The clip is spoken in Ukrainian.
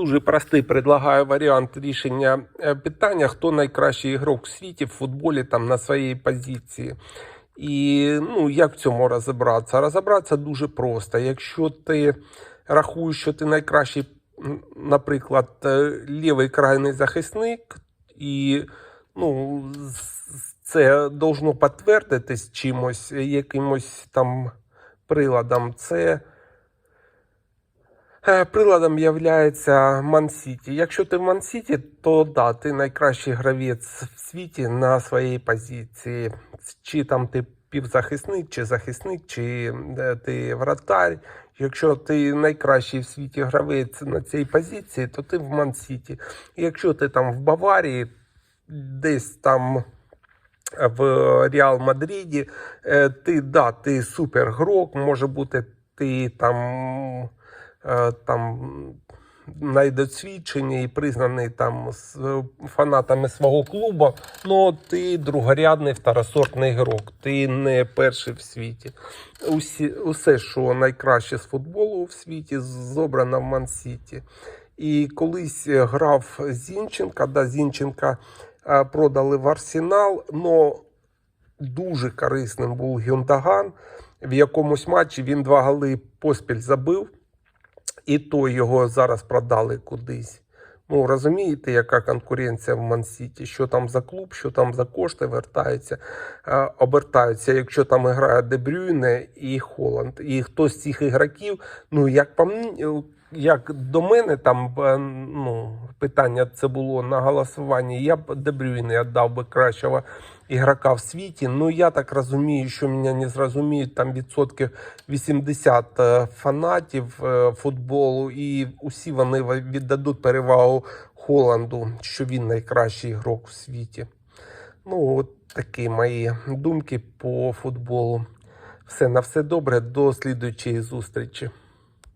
дуже простий предлагаю варіант рішення е, питання, хто найкращий ігрок у світі в футболі там на своїй позиції. І ну, як в цьому розібратися? Розібратися дуже просто. Якщо ти рахуєш, що ти найкращий, наприклад, е, лівий крайний захисник, і ну, це должно підтвердитись чимось, якимось там приладом. Це Приладом є Ман-Сіті. Якщо ти в Ман-Сіті, то да, ти найкращий гравець в світі на своїй позиції. Чи там ти півзахисник, чи захисник, чи е, ти вратар. Якщо ти найкращий в світі гравець на цій позиції, то ти в Ман-Сіті. Якщо ти там в Баварії, десь там в Реал Мадриді, е, ти да, ти супергрок, може бути, ти там, е, там найдосвідчений і признаний там з фанатами свого клубу, але ти другорядний второсортний грок, ти не перший в світі. Усі, усе, що найкраще з футболу в світі, зобрано в Ман-Сіті. І колись е, грав Зінченка, да, Зінченка е, продали в Арсенал, але дуже корисним був Гюндаган. В якомусь матчі він два голи поспіль забив, і то його зараз продали кудись. Ну, розумієте, яка конкуренція в Мансіті? Що там за клуб, що там за кошти вертаються, обертаються, якщо там грає Дебрюйне і Холланд. І хтось з цих ігроків, ну як по як до мене там е, ну, питання це було на голосуванні, я б Дебрюйне віддав би кращого ігрока в світі. Ну я так розумію, що мене не зрозуміють там відсотків 80 е, фанатів е, футболу, і усі вони віддадуть перевагу Холланду, що він найкращий ігрок в світі. Ну, от такі мої думки по футболу. Все на все добре. До слідуючої зустрічі.